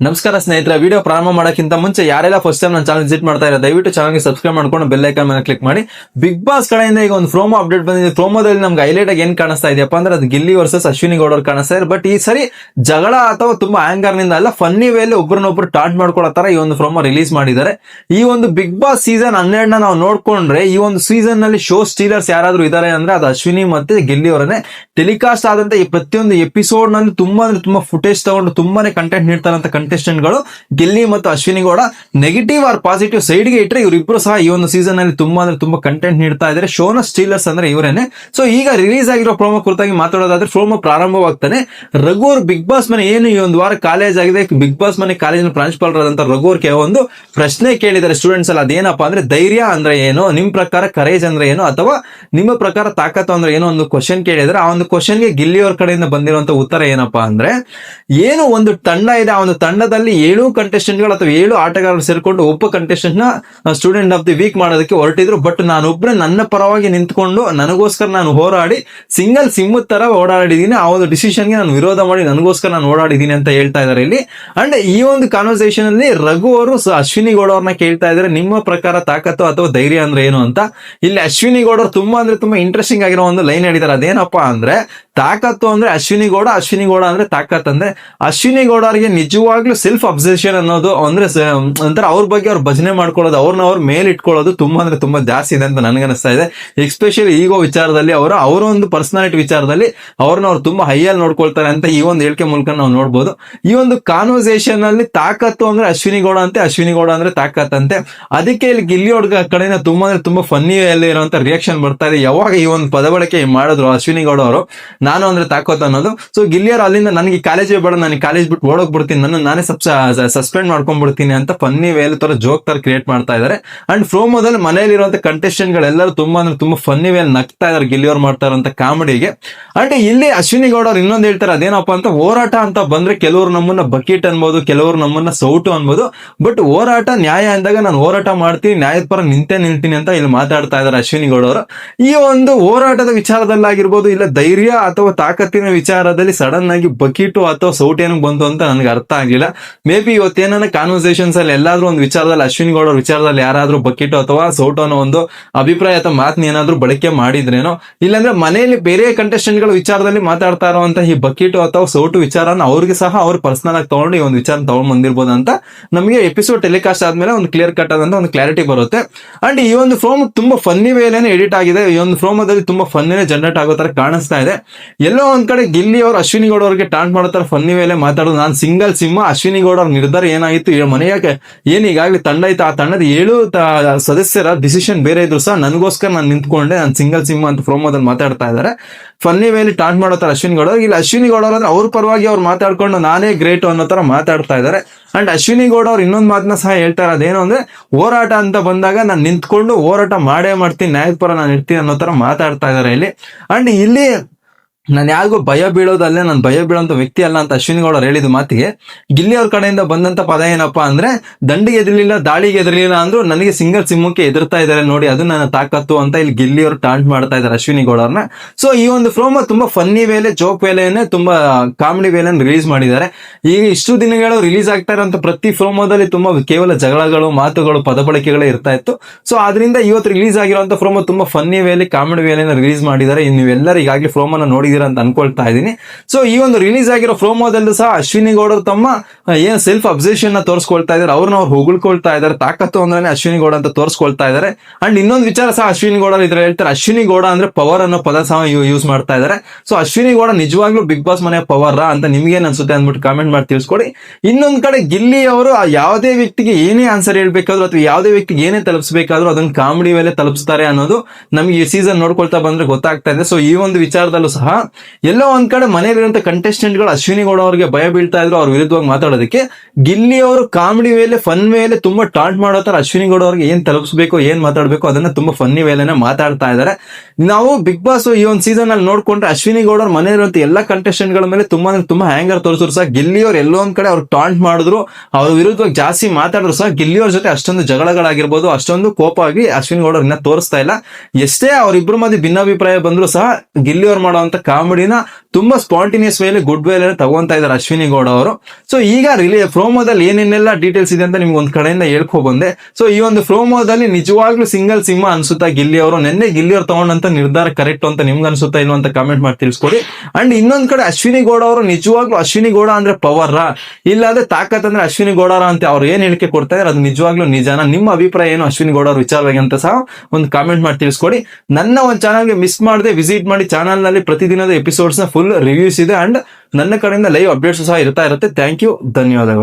ನಮಸ್ಕಾರ ಸ್ನೇಹಿತರೆ ವಿಡಿಯೋ ಪ್ರಾರಂಭ ಮಾಡೋಕ್ಕಿಂತ ಮುಂಚೆ ಯಾರೆಲ್ಲ ಫಸ್ಟ್ ಟೈಮ್ ನನ್ನ ಚಾನಲ್ ವಿಸಿಟ್ ಮಾಡ್ತಾ ಇರೋ ದಯವಿಟ್ಟು ಚಾನಲ್ಗೆ ಸಬ್ಸ್ಕ್ರೈಬ್ ಮಾಡ್ಕೊಂಡು ಬೆಲ್ ಐಕನ್ ಮೇಲೆ ಕ್ಲಿಕ್ ಮಾಡಿ. ಬಿಗ್ ಬಾಸ್ ಕಡೆಯಿಂದ ಈಗ ಒಂದು ಪ್ರೋಮೋ ಅಪ್ಡೇಟ್ ಬಂದಿದೆ. ಪ್ರೋಮೋದಲ್ಲಿ ನಮ್ಗೆ ಹೈಲೈಟ್ ಆಗಿ ಏನ್ ಕಾಣಿಸ್ತಾ ಇದೆಯಪ್ಪ ಅಂದ್ರೆ ಅದು ಗಿಲ್ಲಿ ವರ್ಸಸ್ ಅಶ್ವಿನಿ ಗೌಡರ್ ಕಾಣಿಸ್ತಾ ಇದೆ ಬಟ್ ಈ ಸರಿ ಜಗಳ ಅಥವಾ ತುಂಬಾ ಆಂಗರ್ನಿಂದ ಅಲ್ಲ ಫನ್ನಿ ವೇಲಿ ಒಬ್ರನ್ನೊಬ್ರು ಟಾಟ್ ಮಾಡ್ಕೊಳ್ಳೋ ತರ ಈ ಒಂದು ಪ್ರೋಮೋ ರಿಲೀಸ್ ಮಾಡಿದ್ದಾರೆ. ಈ ಒಂದು ಬಿಗ್ ಬಾಸ್ ಸೀಸನ್ ಹನ್ನೆರಡನ ನಾವು ನೋಡ್ಕೊಂಡ್ರೆ, ಈ ಒಂದು ಸೀಸನ್ನಲ್ಲಿ ಶೋ ಸ್ಟೀಲರ್ಸ್ ಯಾರಾದ್ರೂ ಇದಾರೆ ಅಂದ್ರೆ ಅದು ಅಶ್ವಿನಿ ಮತ್ತೆ ಗಿಲ್ಲಿ ಅವರನ್ನೇ. ಟೆಲಿಕಾಸ್ಟ್ ಆದಂತ ಈ ಪ್ರತಿಯೊಂದು ಎಪಿಸೋಡ್ನಲ್ಲಿ ತುಂಬಾ ಅಂದ್ರೆ ತುಂಬಾ ಫುಟೇಜ್ ತಗೊಂಡು ತುಂಬಾನೇ ಕಂಟೆಂಟ್ ನೀಡ್ತಾರಂತ ಗಳು ಗಿಲ್ಲಿ ಮತ್ತು Ashwini Gowda negative or positive ಸೈಡ್ಗೆ ಇಟ್ಟರೆ ಇವರಿಬ್ರು ಸಹ ಈ ಒಂದು ಸೀಸನ್ ಅಲ್ಲಿ ತುಂಬಾ ಅಂದ್ರೆ ತುಂಬಾ ಕಂಟೆಂಟ್ ನೀಡ್ತಾ ಇದ್ದಾರೆ ಶೋನ ಸ್ಟೀಲರ್ಸ್ ಅಂದ್ರೆ ಇವರೇನೆ. ಸೊ ಈಗ ರಿಲೀಸ್ ಆಗಿರೋ ಪ್ರೋಮೋ ಕುರಿತಾಗಿ ಮಾತಾಡೋದಾದ್ರೆ ಪ್ರೋಮೋ ಪ್ರಾರಂಭವಾಗ್ತಾನೆ. ರಘು ಅವ್ರ ಬಿಗ್ ಬಾಸ್ ಮನೆ ಏನು ಈ ಒಂದು ವಾರ ಕಾಲೇಜ್ ಆಗಿದೆ. ಬಿಗ್ ಬಾಸ್ ಮನೆ ಕಾಲೇಜಿನ ಪ್ರಾಂಶುಪಾಲರಾದಂತ ರಘು ಒಂದು ಪ್ರಶ್ನೆ ಕೇಳಿದ್ದಾರೆ. ಸ್ಟೂಡೆಂಟ್ಸ್ ಅಲ್ಲಿ ಅದೇನಪ್ಪ ಅಂದ್ರೆ ಧೈರ್ಯ ಅಂದ್ರೆ ಏನು? ನಿಮ್ ಪ್ರಕಾರ ಕರೇಜ್ ಅಂದ್ರೆ ಏನು? ಅಥವಾ ನಿಮ್ಮ ಪ್ರಕಾರ ತಾಕತ್ತು ಅಂದ್ರೆ ಏನೋ ಒಂದು ಕ್ವಶನ್ ಕೇಳಿದ್ರೆ ಆ ಒಂದು ಕ್ವಶನ್ಗೆ ಗಿಲ್ಲಿ ಅವ್ರ ಕಡೆಯಿಂದ ಬಂದಿರುವಂತ ಉತ್ತರ ಏನಪ್ಪಾ ಅಂದ್ರೆ, ಏನು ಒಂದು ತಂಡ ಇದೆ, ಆ ಒಂದು ತಂಡದಲ್ಲಿ ಏಳು ಕಂಟೆಸ್ಟೆಂಟ್ಗಳು ಅಥವಾ ಏಳು ಆಟಗಾರರು ಸೇರಿಕೊಂಡು ಒಬ್ಬ ಕಂಟೆಸ್ಟೆಂಟ್ನ ಸ್ಟೂಡೆಂಟ್ ಆಫ್ ದಿ ವೀಕ್ ಮಾಡೋದಕ್ಕೆ ಹೊರಟಿದ್ರು. ಬಟ್ ನಾನೊಬ್ರೆ ನನ್ನ ಪರವಾಗಿ ನಿಂತ್ಕೊಂಡು ನನಗೋಸ್ಕರ ನಾನು ಹೋರಾಡಿ ಸಿಂಗಲ್ ಸಿಮ್ ತರ ಓಡಾಡಿದೀನಿ. ಆ ಒಂದು ಡಿಸಿಷನ್ಗೆ ನಾನು ವಿರೋಧ ಮಾಡಿ ನನಗೋಸ್ಕರ ನಾನು ಓಡಾಡಿದೀನಿ ಅಂತ ಹೇಳ್ತಾ ಇದ್ದಾರೆ ಇಲ್ಲಿ. ಅಂಡ್ ಈ ಒಂದು ಕಾನ್ವರ್ಸೇಷನ್ ಅಲ್ಲಿ ರಘು ಅವರು ಅಶ್ವಿನಿ ಗೌಡ ಅವ್ರನ್ನ ಕೇಳ್ತಾ ಇದ್ದಾರೆ ನಿಮ್ಮ ಪ್ರಕಾರ ತಾಕತ್ತು ಅಥವಾ ಧೈರ್ಯ ಅಂದ್ರೆ ಏನು ಅಂತ? ಇಲ್ಲಿ ಅಶ್ವಿನಿ ಗೌಡ ಅವ್ರು ತುಂಬಾ ಅಂದ್ರೆ ತುಂಬಾ ಇಂಟ್ರೆಸ್ಟಿಂಗ್ ಆಗಿರೋ ಒಂದು ಲೈನ್ ಹೇಳಿದ್ದಾರೆ ಅದೇನಪ್ಪಾ ಅಂದ್ರೆ ತಾಕತ್ತು ಅಂದ್ರೆ ಅಶ್ವಿನಿ ಗೌಡ ಅಶ್ವಿನಿ ಗೌಡ ಅಂದ್ರೆ ತಾಕತ್ ಅಂದ್ರೆ ಅಶ್ವಿನಿ ಗೌಡ ಅವರಿಗೆ ನಿಜವಾಗ್ಲೂ ಸೆಲ್ಫ್ ಅಬ್ಸೆಷನ್ ಅನ್ನೋದು ಅಂದ್ರೆ ಒಂಥರ ಅವ್ರ ಬಗ್ಗೆ ಅವ್ರು ಭಜನೆ ಮಾಡ್ಕೊಳ್ಳೋದು ಅವ್ರನ್ನ ಅವ್ರ ಮೇಲೆ ಇಟ್ಕೊಳ್ಳೋದು ತುಂಬಾ ಅಂದ್ರೆ ತುಂಬಾ ಜಾಸ್ತಿ ಇದೆ ಅಂತ ನನಗನ್ನಿಸ್ತಾ ಇದೆ. ಎಸ್ಪೆಷಲಿ ಈಗೋ ವಿಚಾರದಲ್ಲಿ ಅವರ ಅವರ ಒಂದು ಪರ್ಸನಾಲಿಟಿ ವಿಚಾರದಲ್ಲಿ ಅವ್ರನ್ನ ಅವ್ರು ತುಂಬಾ ಹೈಯಲ್ಲಿ ನೋಡ್ಕೊಳ್ತಾರೆ ಅಂತ ಈ ಒಂದು ಹೇಳಿಕೆ ಮೂಲಕ ನಾವು ನೋಡ್ಬೋದು. ಈ ಒಂದು ಕಾನ್ವರ್ಸೇಷನ್ ಅಲ್ಲಿ ತಾಕತ್ತು ಅಂದ್ರೆ ಅಶ್ವಿನಿ ಗೌಡ ಅಂತೆ, ಅಶ್ವಿನಿ ಗೌಡ ಅಂದ್ರೆ ತಾಕತ್ ಅಂತೆ. ಅದಕ್ಕೆ ಇಲ್ಲಿ ಗಿಲ್ಲಿ ಕಡೆಯಿಂದ ತುಂಬಾ ಅಂದ್ರೆ ತುಂಬಾ ಫನ್ನಿ ಇರುವಂತ ರಿಯಾಕ್ಷನ್ ಬರ್ತಾ ಇದೆ. ಯಾವಾಗ ಈ ಒಂದು ಪದ ಬಳಕೆ ಮಾಡಿದ್ರು ಅಶ್ವಿನಿ ಗೌಡ ಅವರು, ನಾನು ಅಂದ್ರೆ ತಾಕತ್ ಅನ್ನೋದು. ಸೊ ಗಿಲ್ಲಿಯರ್ ಅಲ್ಲಿಂದ ನನಗೆ ಕಾಲೇಜೇ ಬೇಡ ನನಗೆ ಕಾಲೇಜ್ ಬಿಟ್ಟು ಓಡೋಗ್ಬಿಡ್ತೀನಿ ನನ್ನ ನಾನೇ ಸಸ್ಪೆಂಡ್ ಮಾಡ್ಕೊಂಡ್ಬಿಡ್ತೀನಿ ಅಂತ ಫನ್ನಿ ವೇಲ್ ತರ ಜೋಕ್ ತರ ಕ್ರಿಯೇಟ್ ಮಾಡ್ತಾ ಇದ್ದಾರೆ ಅಂಡ್ ಫ್ರೋಮೋದಲ್ಲಿ ಮನೆಯಲ್ಲಿರುವಂತ ಕಂಟೆಸ್ಟೆಂಟ್ ಗಳೆಲ್ಲರೂ ತುಂಬಾ ಅಂದ್ರೆ ತುಂಬಾ ಫನ್ನಿ ವೇಲ್ ನಗ್ತಾ ಇದಾರೆ ಗಿಲಿಯೋರ್ ಮಾಡ್ತಾ ಇರೋಂತ ಕಾಮಿಡಿಗೆ. ಅಂಡ್ ಇಲ್ಲಿ ಅಶ್ವಿನಿ ಗೌಡ ಅವ್ರು ಇನ್ನೊಂದು ಹೇಳ್ತಾರೆ, ಅದೇನಪ್ಪ ಅಂತ ಹೋರಾಟ ಅಂತ ಬಂದ್ರೆ ಕೆಲವರು ನಮ್ಮನ್ನ ಬಕೀಟ್ ಅನ್ಬೋದು, ಕೆಲವರು ನಮ್ಮನ್ನ ಸೌಟು ಅನ್ಬೋದು. ಬಟ್ ಹೋರಾಟ ನ್ಯಾಯ ಅಂದಾಗ ನಾನು ಹೋರಾಟ ಮಾಡ್ತೀನಿ, ನ್ಯಾಯದ ಪರ ನಿಂತೆ ನಿಲ್ತೀನಿ ಅಂತ ಇಲ್ಲಿ ಮಾತಾಡ್ತಾ ಇದ್ದಾರೆ ಅಶ್ವಿನಿ ಗೌಡ ಅವರು. ಈ ಒಂದು ಹೋರಾಟದ ವಿಚಾರದಲ್ಲಾಗಿರ್ಬೋದು ಇಲ್ಲ ಧೈರ್ಯ ಅಥವಾ ತಾಕತ್ತಿನ ವಿಚಾರದಲ್ಲಿ ಸಡನ್ ಆಗಿ ಬಕೀಟು ಅಥವಾ ಸೌಟ್ ಏನಕ್ಕೆ ಬಂತು ಅಂತ ನನಗೆ ಅರ್ಥ ಆಗಿಲ್ಲ ಮೇ ಬಿ ಇವತ್ತೇನ ಕಾನ್ವರ್ಸೇಷನ್ಸ್ ಅಲ್ಲಿ ಎಲ್ಲಾದ್ರೂ ಒಂದು ವಿಚಾರದಲ್ಲಿ, ಅಶ್ವಿನ್ ಗೌಡ ವಿಚಾರದಲ್ಲಿ ಯಾರಾದ್ರೂ ಬಕೆಟ್ ಅಥವಾ ಸೌಟು ಅನ್ನೋ ಒಂದು ಅಭಿಪ್ರಾಯ ಅಥವಾ ಮಾತನ್ನ ಏನಾದ್ರೂ ಬಳಕೆ ಮಾಡಿದ್ರೇನೋ, ಇಲ್ಲಾಂದ್ರೆ ಮನೆಯಲ್ಲಿ ಬೇರೆ ಕಂಟೆಸ್ಟೆಂಟ್ಗಳ ಗಳ ವಿಚಾರದಲ್ಲಿ ಮಾತಾಡ್ತಾ ಇರುವಂತ ಈ ಬಕೆಟ್ ಅಥವಾ ಸೌಟು ವಿಚಾರನ ಅವ್ರಿಗೆ ಸಹ ಅವ್ರು ಪರ್ಸನಲ್ ಆಗಿ ತಗೊಂಡು ಈ ಒಂದು ವಿಚಾರ ತಗೊಂಡ್ ಬಂದಿರ್ಬೋದು ಅಂತ ನಮಗೆ ಎಪಿಸೋಡ್ ಟೆಲಿಕಾಸ್ಟ್ ಆದ್ಮೇಲೆ ಒಂದು ಕ್ಲಿಯರ್ ಕಟ್ ಆದಂತ ಒಂದು ಕ್ಲಾರಿಟಿ ಬರುತ್ತೆ. ಅಂಡ್ ಈ ಒಂದು ಫ್ರೋಮ್ ತುಂಬಾ ಫನ್ನಿ ವೇಲೇನೆ ಎಡಿಟ್ ಆಗಿದೆ. ಈ ಒಂದು ಫ್ರೋಮದಲ್ಲಿ ತುಂಬಾ ಫನ್ನಿನೇ ಜನರೇಟ್ ಆಗೋ ತರ ಕಾಣಿಸ್ತಾ ಇದೆ. ಎಲ್ಲೋ ಒಂದ್ ಕಡೆ ಗಿಲ್ಲಿ ಅವ್ರು ಅಶ್ವಿನಿ ಗೌಡ ಅವ್ರಿಗೆ ಟಾಂಟ್ ಮಾಡೋ ತರ ಫನ್ನಿ ವೇಲೆ ಮಾತಾಡೋದು. ನಾನು ಸಿಂಗಲ್ ಸಿಂಹ ಅಶ್ವಿನಿ ಗೌಡ ಅವ್ರ ನಿರ್ಧಾರ ಏನಾಗಿತ್ತು? ಮನೆ ಯಾಕೆ? ಈಗಾಗಲೇ ತಂಡ ಇತ್ತು ಆ ತಂಡದ ಏಳು ಸದಸ್ಯರ ಡಿಸಿಷನ್ ಬೇರೆ ಇದ್ರು ಸಹ ನನಗೋಸ್ಕರ ನಾನು ನಿಂತ್ಕೊಂಡೆ. ನಾನು ಸಿಂಗಲ್ ಸಿಂಹ ಅಂತ ಫ್ರೋಮೋದಲ್ಲಿ ಮಾತಾಡ್ತಾ ಇದ್ದಾರೆ ಫನ್ನಿ ವೇಲಿ ಟಾಂಟ್ ಮಾಡೋತಾರೆ ತರ ಅಶ್ವಿನಿ ಗೌಡ ಇಲ್ಲಿ ಅಶ್ವಿನಿ ಗೌಡ ಅವ್ರು ಅಂದ್ರೆ ಅವ್ರ ಪರವಾಗಿ ಅವ್ರು ಮಾತಾಡ್ಕೊಂಡು ನಾನೇ ಗ್ರೇಟ್ ಅನ್ನೋ ತರ ಮಾತಾಡ್ತಾ ಇದ್ದಾರೆ ಅಂಡ್ ಅಶ್ವಿನಿ ಗೌಡ ಅವ್ರು ಇನ್ನೊಂದು ಮಾತನ್ನ ಸಹ ಹೇಳ್ತಾರೆ ಅದೇನು ಅಂದ್ರೆ, ಹೋರಾಟ ಅಂತ ಬಂದಾಗ ನಾನು ನಿಂತ್ಕೊಂಡು ಹೋರಾಟ ಮಾಡೇ ಮಾಡ್ತೀನಿ ನ್ಯಾಯದ ಪರ ನಾನು ಇರ್ತೀನಿ ಅನ್ನೋ ತರ ಮಾತಾಡ್ತಾ ಇದ್ದಾರೆ ಇಲ್ಲಿ. ಅಂಡ್ ಇಲ್ಲಿ ನಾನು ಯಾರಿಗೂ ಭಯ ಬೀಳೋದಲ್ಲೇ ನಾನು ಭಯ ಬೀಳೋಂಥ ವ್ಯಕ್ತಿ ಅಲ್ಲ ಅಂತ ಅಶ್ವಿನಿ ಗೌಡರು ಹೇಳಿದ ಮಾತಿಗೆ ಗಿಲ್ಲಿ ಅವ್ರ ಕಡೆಯಿಂದ ಬಂದಂತ ಪದ ಏನಪ್ಪಾ ಅಂದ್ರೆ, ದಂಡಿಗೆ ಎದಿರಲಿಲ್ಲ, ದಾಳಿಗೆ ಎದಿರಲಿಲ್ಲ ಅಂದ್ರು ನನಗೆ ಸಿಂಗಲ್ ಸಿಮ್ಮಕ್ಕೆ ಎದುರ್ತಾ ಇದ್ದಾರೆ ನೋಡಿ, ಅದು ನನ್ನ ತಾಕತ್ತು ಅಂತ ಇಲ್ಲಿ ಗಿಲ್ಲಿ ಅವರು ಟಾಂಟ್ ಮಾಡ್ತಾ ಇದ್ದಾರೆ ಅಶ್ವಿನಿ ಗೌಡರ್ನ ಸೊ ಈ ಒಂದು ಫ್ರೋಮ ತುಂಬಾ ಫನ್ನಿ ವೇಲೆ ಜೋಕ್ ವೇಲೆಯನ್ನೇ ತುಂಬಾ ಕಾಮಿಡಿ ವೇಲೆಯನ್ನು ರಿಲೀಸ್ ಮಾಡಿದ್ದಾರೆ. ಈಗ ಇಷ್ಟು ದಿನಗಳು ರಿಲೀಸ್ ಆಗ್ತಾ ಇರೋ ಪ್ರತಿ ಫ್ರೋಮೋದಲ್ಲಿ ತುಂಬಾ ಕೇವಲ ಜಗಳಗಳು, ಮಾತುಗಳು ಪದ ಬಳಕೆಗಳೇ ಇರ್ತಾ ಇತ್ತು. ಸೊ ಆದ್ರಿಂದ ಇವತ್ತು ರಿಲೀಸ್ ಆಗಿರುವಂತ ಫ್ರೋಮೋ ತುಂಬಾ ಫನ್ನಿ ವೇಲೆ ಕಾಮಿಡಿ ವೇಲೆಯನ್ನು ರಿಲೀಸ್ ಮಾಡಿದ್ದಾರೆ. ನೀವೆಲ್ಲರೂ ಈಗಾಗಲೇ ಪ್ರೋಮೋನ ಅಂತ ಅನ್ಕೊಳ್ತಾ ಇದ್ದೀನಿ. ಸೊ ಈ ಒಂದು ರಿಲೀಸ್ ಆಗಿರೋ ಪ್ರೋಮೋದಲ್ಲೂ ಸಹ ಅಶ್ವಿನಿ ಗೌಡರು ತಮ್ಮ ಏನ್ ಸೆಲ್ಫ್ ಅಬ್ಸೆಷನ್ನ ತೋರಿಸ್ಕೊಳ್ತಾ ಇದ್ದಾರೆ. ಅವ್ರನ್ನ ಅವ್ರು ಹೊಗಳ್ಕೊಳ್ತಾ ಇದ್ದಾರೆ. ತಾಕತ್ತು ಅಂದ್ರೆ ಅಶ್ವಿನಿ ಗೌಡ ಅಂತ ತೋರಿಸ್ಕೊಳ್ತಾ ಇದ್ದಾರೆ. ಅಂಡ್ ಇನ್ನೊಂದು ವಿಚಾರ ಸಹ ಅಶ್ವಿನಿ ಗೌಡ ಇದ್ರ ಹೇಳ್ತಾರೆ, ಅಶ್ವಿನಿ ಗೌಡ ಅಂದ್ರೆ ಪವರ್ ಅನ್ನೋ ಪದ ಸಹ ಯೂಸ್ ಮಾಡ್ತಾ ಇದ್ದಾರೆ. ಸೊ ಅಶ್ವಿನಿ ಗೌಡ ನಿಜವಾಗ್ಲೂ ಬಿಗ್ ಬಾಸ್ ಮನೆಯ ಪವರ್ ಅಂತ ನಿಮ್ಗೆ ಅನ್ಸುತ್ತೆ ಅಂದ್ಬಿಟ್ಟು ಕಾಮೆಂಟ್ ಮಾಡಿ ತಿಳಿಸ್ಕೊಡಿ. ಇನ್ನೊಂದ್ ಕಡೆ ಗಿಲ್ಲಿ ಅವರು ಯಾವುದೇ ವ್ಯಕ್ತಿಗೆ ಏನೇ ಆನ್ಸರ್ ಹೇಳ್ಬೇಕಾದ್ರು ಅಥವಾ ಯಾವುದೇ ವ್ಯಕ್ತಿಗೆ ಏನೇ ತಲುಪಿಸಬೇಕಾದ್ರೂ ಅದನ್ನ ಕಾಮಿಡಿ ಮೇಲೆ ತಲುಪಿಸ್ತಾರೆ ಅನ್ನೋದು ನಮ್ಗೆ ಈ ಸೀಸನ್ ನೋಡ್ಕೊಳ್ತಾ ಬಂದ್ರೆ ಗೊತ್ತಾಗ್ತಾ ಇದೆ. ಸೊ ಈ ಒಂದು ವಿಚಾರದಲ್ಲೂ ಸಹ ಎಲ್ಲೋ ಒಂದ್ ಕಡೆ ಮನೆಯಲ್ಲಿರುವಂತ ಕಂಟೆಸ್ಟೆಂಟ್ಗಳು ಅಶ್ವಿನಿ ಗೌಡ ಅವರಿಗೆ ಭಯ ಬೀಳ್ತಾ ಇದ್ರು, ಅವ್ರ ವಿರುದ್ಧವಾಗಿ ಮಾತಾಡೋದಕ್ಕೆ. ಗಿಲ್ಲಿ ಅವರು ಕಾಮಿಡಿ ವೇಲೆ ಫನ್ ಮೇಲೆ ತುಂಬಾ ಟಾಂಟ್ ಮಾಡೋ ತರ ಅಶ್ವಿನಿ ಗೌಡ ಅವ್ರಿಗೆ ಏನ್ ತಲುಪಿಸಬೇಕು, ಏನ್ ಮಾತಾಡಬೇಕು ಅದನ್ನ ತುಂಬಾ ಫನ್ನಿ ವೇಲೆನೆ ಮಾತಾಡ್ತಾ ಇದ್ದಾರೆ. ನಾವು ಬಿಗ್ ಬಾಸ್ ಈ ಒಂದು ಸೀಸನ್ ಅಲ್ಲಿ ನೋಡ್ಕೊಂಡ್ರೆ ಅಶ್ವಿನಿ ಗೌಡ ಅವ್ರ ಮನೆಯಲ್ಲಿರುವಂತ ಎಲ್ಲಾ ಕಂಟೆಸ್ಟೆಂಟ್ಗಳ ಮೇಲೆ ತುಂಬಾ ತುಂಬಾ ಹ್ಯಾಂಗರ್ ತೋರಿಸಿದ್ರು ಸಹ. ಗಿಲ್ಲಿ ಅವ್ರು ಎಲ್ಲೋ ಒಂದ್ ಕಡೆ ಅವ್ರು ಟಾಂಟ್ ಮಾಡಿದ್ರು, ಅವ್ರ ವಿರುದ್ಧವಾಗಿ ಜಾಸ್ತಿ ಮಾತಾಡಿದ್ರು ಸಹ. ಗಿಲ್ಲಿ ಅವ್ರ ಜೊತೆ ಅಷ್ಟೊಂದು ಜಗಳಗಳಾಗಿರ್ಬೋದು, ಅಷ್ಟೊಂದು ಕೋಪ ಆಗಿ ಅಶ್ವಿನಿ ಗೌಡ ಅವ್ರನ್ನ ತೋರಿಸ್ತಾ ಇಲ್ಲ. ಎಷ್ಟೇ ಅವ್ರಿಬ್ರು ಮಧ್ಯೆ ಭಿನ್ನಾಭಿಪ್ರಾಯ ಬಂದ್ರು ಸಹ ಗಿಲ್ಲಿ ಅವ್ರು ಮಾಡುವಂತ காமெடினா ತುಂಬಾ ಸ್ಪಾಂಟಿನಿಯಸ್ ವೇಲಿ ಗುಡ್ ವೇಲ್ ತಗೊಂತ ಇದಾರೆ ಅಶ್ವಿನಿ ಗೌಡ ಅವರು. ಸೊ ಈಗ ರಿಲೇ ಪ್ರೋಮೋದಲ್ಲಿ ಏನೇನೆಲ್ಲ ಡೀಟೇಲ್ಸ್ ಇದೆ ಅಂತ ನಿಮ್ಗೆ ಒಂದ್ ಕಡೆಯಿಂದ ಹೇಳ್ಕೊ ಬಂದೆ. ಸೊ ಈ ಒಂದು ಪ್ರೋಮೋದಲ್ಲಿ ನಿಜವಾಗ್ಲೂ ಸಿಂಗಲ್ ಸಿಂಹ ಅನ್ಸುತ್ತಾ ಗಿಲ್ಲಿ ಅವರು? ನಿನ್ನೆ ಗಿಲ್ಲಿ ಅವ್ರು ತಗೊಂಡಂತ ನಿರ್ಧಾರ ಕರೆಕ್ಟ್ ಅಂತ ನಿಮ್ಗೆ ಅನ್ಸುತ್ತಾ ಇಲ್ವ ಅಂತ ಕಮೆಂಟ್ ಮಾಡಿ ತಿಳಿಸ್ಕೊಡಿ. ಅಂಡ್ ಇನ್ನೊಂದ್ ಕಡೆ ಅಶ್ವಿನಿ ಗೌಡ ಅವರು ನಿಜವಾಗ್ಲೂ ಅಶ್ವಿನಿ ಗೌಡ ಅಂದ್ರೆ ಪವರ್ ಇಲ್ಲಾಂದ್ರೆ ತಾಕತ್ ಅಂದ್ರೆ ಅಶ್ವಿನಿ ಗೌಡರ ಅಂತ ಅವ್ರು ಏನ್ ಹೇಳಿಕೆ ಕೊಡ್ತಾ ಇದಾರೆ? ಅದು ನಿಜವಾಗ್ಲೂ ನಿಜಾನ? ನಿಮ್ಮ ಅಭಿಪ್ರಾಯ ಏನು ಅಶ್ವಿನಿ ಗೌಡ ವಿಚಾರವಾಗಿ ಅಂತ ಸಹ ಒಂದು ಕಾಮೆಂಟ್ ಮಾಡಿ ತಿಳಿಸ್ಕೊಡಿ. ನನ್ನ ಒಂದು ಚಾನಲ್ಗೆ ಮಿಸ್ ಮಾಡದೆ ವಿಸಿಟ್ ಮಾಡಿ ಚಾನಲ್ನಲ್ಲಿ ಪ್ರತಿದಿನದ ಎಪಿಸೋಡ್ಸ್ನ ಫುಲ್ ರಿವ್ಯೂಸ್ ಇದೆ ಅಂಡ್ ನನ್ನ ಕಡೆಯಿಂದ ಲೈವ್ ಅಪ್ಡೇಟ್ಸ್ ಸಹ ಇರ್ತಾ ಇರುತ್ತೆ. ಥ್ಯಾಂಕ್ ಯು ಧನ್ಯವಾದಗಳು.